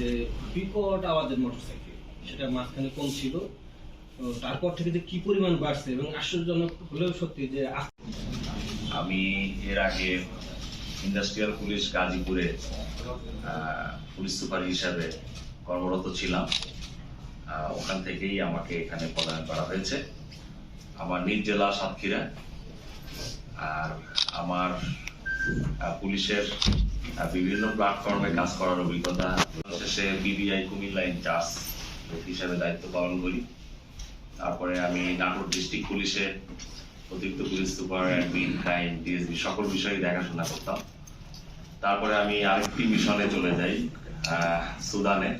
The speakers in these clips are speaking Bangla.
যে বিকট আওয়াজের মোটরসাইকেল সেটা মাঝখানে কম ছিল তারপর থেকে যে কি পরিমাণ বাড়ছে এবং আশ্চর্যজনক হলেও সত্যি যে আমি এর আগে ইন্ডাস্ট্রিয়াল পুলিশ গাজীপুরে পুলিশ সুপার হিসাবে কর্মরত ছিলাম। ওখান থেকেই আমাকে এখানে প্রদান করা হয়েছে। আমার নিজ জেলা সাতক্ষীরা। আর আমার পুলিশের বিভিন্ন প্ল্যাটফর্মে কাজ করার অভিজ্ঞতা শেষে বিবিআই কুমিল্লা ইনচার্জ হিসাবে দায়িত্ব পালন করি। তারপরে আমি নাটোর ডিস্ট্রিক্ট পুলিশে অতিরিক্ত police super admin crime DSB সকল বিষয়ে দেখাশোনা করতাম। তারপরে আমি আরেকটি মিশনে চলে যাই সুদানে।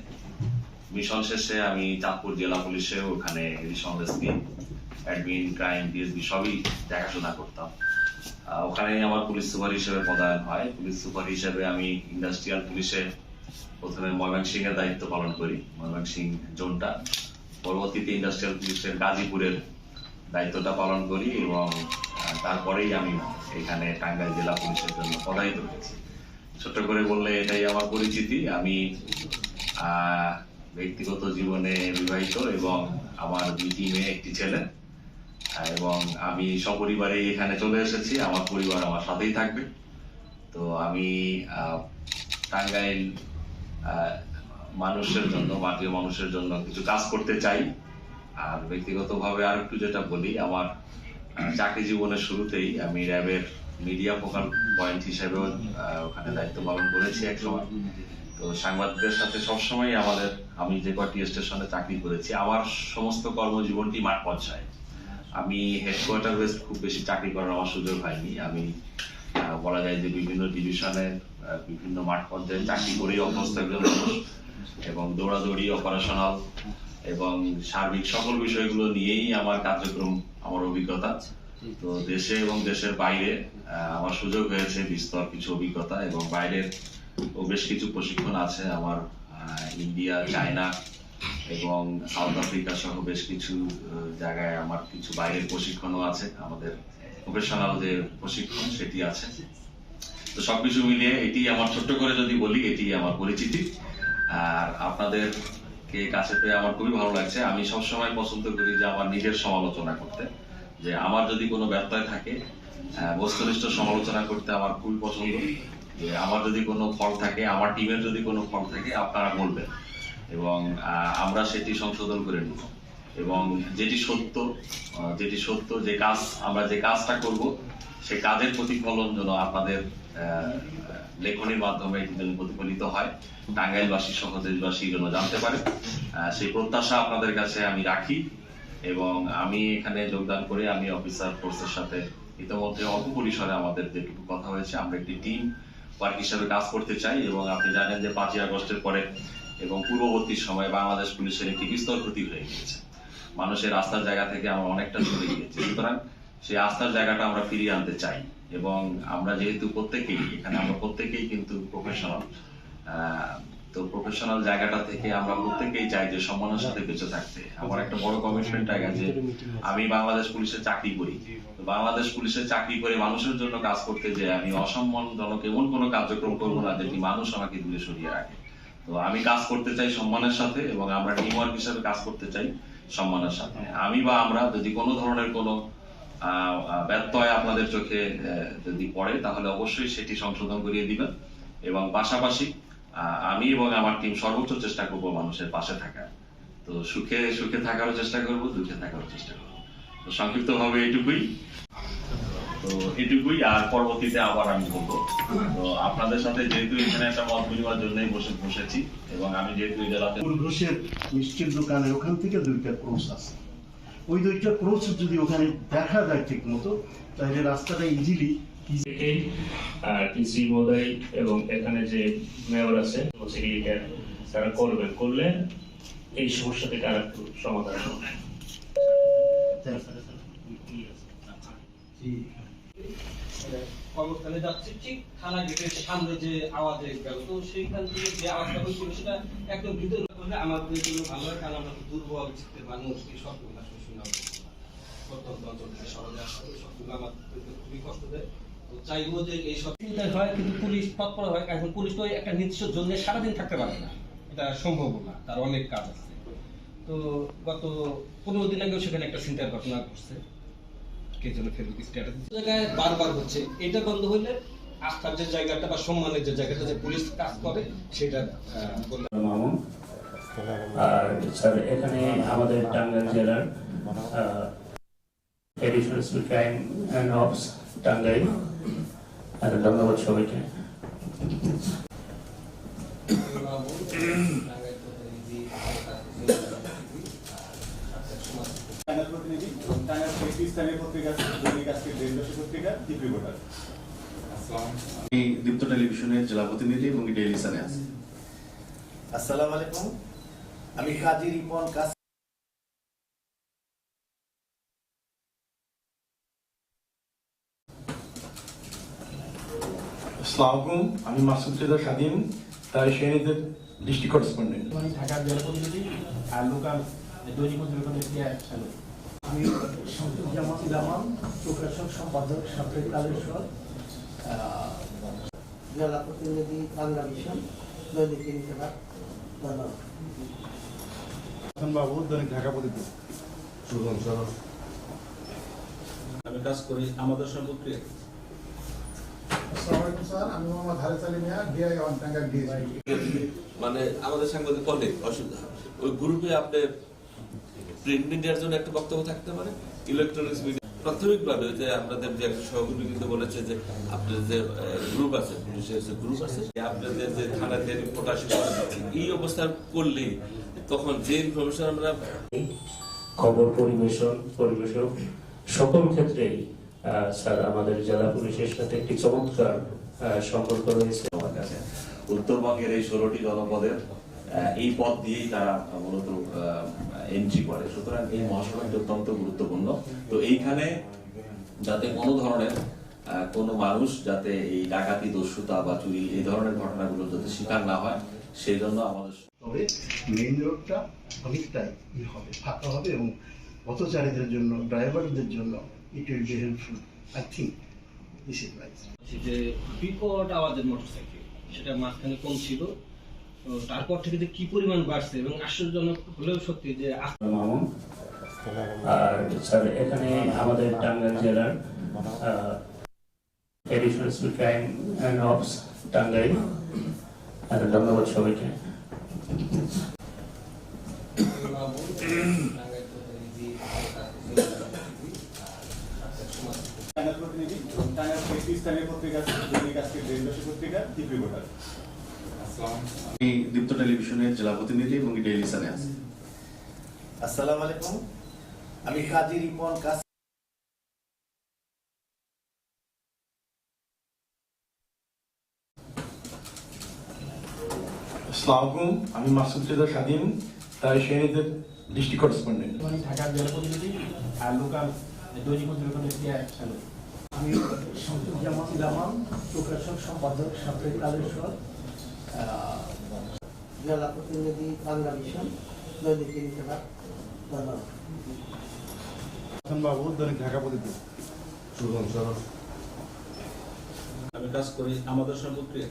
মিশন শেষে আমি চাঁদপুর জেলা পুলিশে ওখানে অ্যাডমিন ক্রাইম ডিএসবি সবই দেখাশোনা করতাম। আহ, ওখানেই আমার পুলিশ সুপার হিসেবে পদায়ন হয়। পুলিশ সুপার হিসেবে আমি ইন্ডাস্ট্রিয়াল পুলিশে প্রথমে ময়মনসিং এর দায়িত্ব পালন করি ময়মনসিং জোনটা। পরবর্তীতে ইন্ডাস্ট্রিয়াল পুলিশের গাজীপুরের দায়িত্বটা পালন করি এবং তারপরেই আমি এখানে টাঙ্গাইল জেলা পুলিশের জন্য পদায়িত হয়েছি। ছোট্ট করে বললে এটাই আমার পরিচিতি। আমি ব্যক্তিগত জীবনে বিবাহিত এবং আমার দুইটি মেয়ে একটি ছেলে এবং আমি সপরিবারে এখানে চলে এসেছি। আমার পরিবার আমার সাথেই থাকবে। তো আমি টাঙ্গাইল মানুষের জন্য মাটির মানুষের জন্য কিছু কাজ করতে চাই। আর ব্যক্তিগতভাবে আর একটু যেটা বলি, আমার চাকরি জীবনের শুরুতেই আমি র্যাবের মিডিয়া ফোকাল পয়েন্ট হিসেবেও ওখানে দায়িত্ব পালন করেছি এক সময়। তো সাংবাদিকদের সাথে সবসময় আমাদের, আমি যে কয়টি স্টেশনে চাকরি করেছি, আমার সমস্ত কর্মজীবনটি মাঠ পর্যায়ে। আমি হেডকোয়ার্টার বেস খুব বেশি চাকরি করার আমার সুযোগ হয়নি। আমি বলা যায় যে বিভিন্ন ডিভিশনে বিভিন্ন মাঠ পর্যায়ে চাকরি করেই অভ্যস্ত একজন মানুষ এবং দৌড়াদৌড়ি অপারেশনাল এবং সার্বিক সকল বিষয়গুলো নিয়েই আমার কার্যক্রম, আমার অভিজ্ঞতা। তো দেশে এবং দেশের বাইরে আমার সুযোগ হয়েছে বিস্তর কিছু অভিজ্ঞতা এবং বাইরের ও বেশ কিছু প্রশিক্ষণ আছে আমার ইন্ডিয়া, চায়না এবং সাউথ আফ্রিকা সহ বেশ কিছু জায়গায় আমার কিছু বাইরের প্রশিক্ষণও আছে আমাদের প্রফেশনাল যে প্রশিক্ষণ, সেটি আছে। তো সবকিছু মিলিয়ে এটি আমার ছোট্ট করে যদি বলি, এটি আমার পরিচিতি। আর আপনাদেরকে কাছে পেয়ে আমার খুবই ভালো লাগছে। আমি সবসময় পছন্দ করি যে আমার নিজের সমালোচনা করতে। যে আমার যদি কোনো ব্যর্থয় থাকে বস্তুনিষ্ঠ সমালোচনা করতে আমার খুবই পছন্দ। যে আমার যদি কোনো ফল থাকে, আমার টিমের যদি কোনো ফল থাকে, আপনারা বলবেন। এবং আমরা সেটি সংশোধন করে নিব। এবং যেটি সত্য যেটি সত্য, যে কাজ, আমরা যে কাজটা করব সেই কাজের প্রতিফলন যেন আপনাদের লেখনির মাধ্যমে যেন প্রতিফলিত হয়। টাঙ্গাইলবাসী সহ দেশবাসী যেন জানতে পারে। সেই প্রত্যাশা আপনাদের কাছে আমি রাখি এবং আমি এখানে যোগদান করে আমি অফিসার ফোর্সের সাথে ইতিমধ্যে অল্প পরিসরে আমাদের যেটুকু কথা হয়েছে, আমরা একটি টিম ওয়ার্ক হিসাবে কাজ করতে চাই এবং আপনি জানেন যে পাঁচই আগস্টের পরে এবং পূর্ববর্তী সময়ে বাংলাদেশ পুলিশের একটি বিস্তর ক্ষতি হয়ে গিয়েছে। মানুষের আস্থার জায়গা থেকে আমরা অনেকটা চলে গিয়েছি। সুতরাং সেই আস্থার জায়গাটা আমরা ফিরিয়ে আনতে চাই এবং আমরা যেহেতু প্রত্যেকেই, এখানে আমরা প্রত্যেকেই কিন্তু প্রফেশনাল তো প্রফেশনাল জায়গাটা থেকে আমরা প্রত্যেকেই চাই যে সম্মানের সাথে বেঁচে থাকতে। আমার একটা বড় কমিটমেন্ট জায়গা যে আমি বাংলাদেশ পুলিশে চাকরি করি। তো বাংলাদেশ পুলিশে চাকরি করে মানুষের জন্য কাজ করতে যে আমি অসম্মানজনক এমন কোনো কার্যক্রম করব না যেটি মানুষ আমাকে দূরে সরিয়ে রাখে। তো আমি কাজ করতে চাই সম্মানের সাথে এবং আমরা টিম ওয়ার্ক হিসাবে কাজ করতে চাই। সম্মানের সাথে। আমি বা আমরা যদি কোনো ধরনের কোনো ব্যত্যয় আপনাদের চোখে যদি পড়ে, তাহলে অবশ্যই সেটি সংশোধন করিয়ে দিবেন। এবং পাশাপাশি আমি এবং আমার টিম সর্বোচ্চ চেষ্টা করব মানুষের পাশে থাকার। তো সুখে সুখে থাকারও চেষ্টা করব, দুঃখে থাকারও চেষ্টা করব। তো সংক্ষিপ্তভাবে এটুকুই তো এটুকুই আর পরবর্তীতে আবার আমি বলব। তো আপনাদের সাথে যেহেতু এখানে একটা মত বিনিময়ের জন্যই বসে বসেছি এবং আমি যেহেতু এই জেলাতে ঘোষের মিষ্টির দোকানের ওখান থেকে দুইটা ক্রোশ আছে। ওই দুইটা ক্রোশ যদি ওখানে দেখা যায় ঠিক মতো তাহলে রাস্তাটা ইজিলি থেকেই কৃষি মহোদয় এবং এখানে যে মেয়র আছে সেক্রেটারি তারা করবেন করলে এই সমস্যা থেকে আর একটু সমাধান হবে। যাচ্ছি ঠিক থানা গেটের সামনে যে গেল তো সেইখান থেকে যে আওয়াজটা হয়েছিল সেটা একদম আমাদের জন্য ভালো হয়, কারণ আমরা দুর্বল মানুষ, এই প্রত্যন্ত অঞ্চল থেকে আমাদের খুবই কষ্ট দেয়। চাইব যে এই সব হয়, কিন্তু পুলিশ তৎপর হয় এখন পুলিশ তো একটা নির্দিষ্ট জন্য সারাদিন থাকতে পারে না। এটা সম্ভব না, তার অনেক কাজ আছে। তো গত পনেরো দিন আগেও সেখানে একটা চিন্তার ঘটনা ঘটছে। কে যেন ফেসবুক স্ট্যাটাস জায়গায় বারবার হচ্ছে এটা বন্ধ হলে আস্থার যে জায়গাটা বা সম্মানের যে জায়গাটা যে পুলিশ কাজ করে সেটা আহ, বললে মামুন। আর স্যার এখানে আমাদের টাঙ্গাইল জেলার additional crime and ops Tangail. ধন্যবাদ সবাইকে টাঙ্গাইল প্রতিনিধি টাঙ্গাইল একটি স্থানীয় পত্রিকা দৈনিক আজকের দেশবাসী পত্রিকা চিফ রিপোর্টার আমি দীপ্ত টেলিভিশনের জেলা প্রতিনিধি এবং ডেইলি সানে আছি। আসসালামু আলাইকুম। আমি কাজী রিপন কাজ আসসালামাইকুম আমি মাসুদ রেজা স্বাধীন তাই সেনীদের ডিস্ট্রিক্ট করেসপন্ডেন্ট। আমি ঢাকার জেলা প্রতিনিধি আর লোকাল দৈনিক পত্রিকা আমি শামসুজ্জামান জামান প্রকাশক সম্পাদক সাপ্তাহিক কালেশ্বর জেলা প্রতিনিধি বাংলা মিশন দৈনিক ইনকিলাব ধন্যবাদ। বাবু দৈনিক ঢাকা প্রতিদিন আমি কাজ করি আমাদের সম্পর্কে মানে আমাদের সাংবাদিক অনেক অসুবিধা ওই গ্রুপে আপনি প্রিন্ট মিডিয়ার জন্য একটা বক্তব্য থাকতে পারে? ইলেকট্রনিক্স মিডিয়া প্রাথমিকভাবে যে আপনাদের যে একটা সহকর্মী কিন্তু বলেছে যে আপনাদের যে গ্রুপ আছে পুলিশের যে গ্রুপ আছে আপনাদের যে থানাতে রিপোর্ট আসে এই অবস্থা করলে তখন যে ইনফরমেশন আমরা খবর পরিবেশন পরিবেশক সকল ক্ষেত্রেই আহ, স্যার আমাদের জেলা পুলিশের সাথে একটি চমৎকার আহ, সম্পর্ক রয়েছে। আমার কাছে উত্তরবঙ্গের এই ষোলোটি জনপদের এই পথ দিয়েই তারা মূলত এন্ট্রি করে। সুতরাং এই মহাসড়কটি অত্যন্ত গুরুত্বপূর্ণ। তো এইখানে যাতে কোনো ধরনের কোনো মানুষ যাতে এই ডাকাতি, দস্যুতা বা চুরি, এই ধরনের ঘটনাগুলো যাতে শিকার না হয়, সেই জন্য আমাদের তবে মেইন রোডটা অনেকটাই ই হবে, ফাঁকা হবে এবং পথচারীদের জন্য ড্রাইভারদের জন্য it will be helpful I think this is right যে বিকট আওয়াজের মোটরসাইকেল সেটা মাঝখানে কম ছিল? তারপর থেকে যে কি পরিমাণ বাড়ছে এবং আশ্চর্যজনক হলেও সত্যি যে আর স্যার এখানে আমাদের টাঙ্গাইল জেলার additional crime and ops Tangail. আর ধন্যবাদ সবাইকে। টাঙ্গাইল প্রতিনিধি টাঙ্গাইল স্থানীয় পত্রিকা পত্রিকা রিপোর্টার। আমি দীপ্ত টেলিভিশনের জেলা প্রতিনিধি এবং ডেইলি সানে আছি। আসসালামু আলাইকুম। আমি কাজী রিপন কাজ আসসালামাইকুম আমি মাসুদ রেজা স্বাধীন তাই সেনীদের ডিস্ট্রিক্ট করেসপন্ডেন্ট। আমি ঢাকার জেলা প্রতিনিধি আর লোকাল দৈনিক পত্রিকা থেকে আমি জামান প্রকাশক সম্পাদক সাপ্তাহিক কালেশ্বর জেলা প্রতিনিধি বাংলা মিশন দৈনিক ইনকিলাব ধন্যবাদ। বাবু দৈনিক ঢাকা প্রতিদিন। আমি কাজ করি আমাদের সম্পর্কে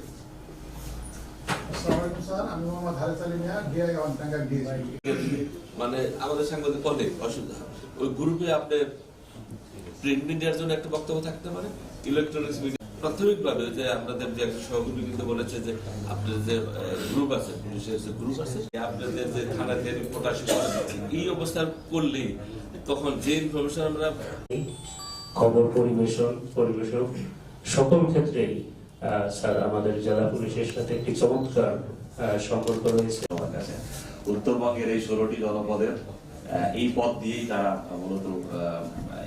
মানে আমাদের সাংবাদিক অনেক অসুবিধা ওই গ্রুপে আপনি প্রিন্ট মিডিয়ার জন্য একটা বক্তব্য থাকতে পারে? ইলেকট্রনিক্স মিডিয়া প্রাথমিকভাবে যে আপনাদের যে একটা সহকর্মী কিন্তু বলেছে যে আপনাদের যে গ্রুপ আছে পুলিশের যে গ্রুপ আছে আপনাদের যে থানাতে এই অবস্থা করলে তখন যে ইনফরমেশন আমরা খবর পরিবেশন পরিবেশক সকল ক্ষেত্রেই আহ, স্যার আমাদের জেলা পুলিশের সাথে একটি চমৎকার আহ, সম্পর্ক রয়েছে আমার কাছে। উত্তরবঙ্গের এই ষোলোটি জনপদের আহ, এই পথ দিয়েই তারা মূলত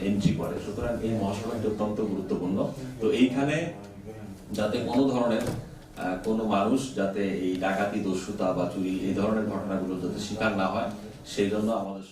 এন্ট্রি করে। সুতরাং এই মহাসড়কটি অত্যন্ত গুরুত্বপূর্ণ। তো এইখানে যাতে কোনো ধরনের কোনো মানুষ যাতে এই ডাকাতি, দস্যুতা বা চুরি এই ধরনের ঘটনাগুলো যাতে শিকার না হয়, সেই জন্য আমাদের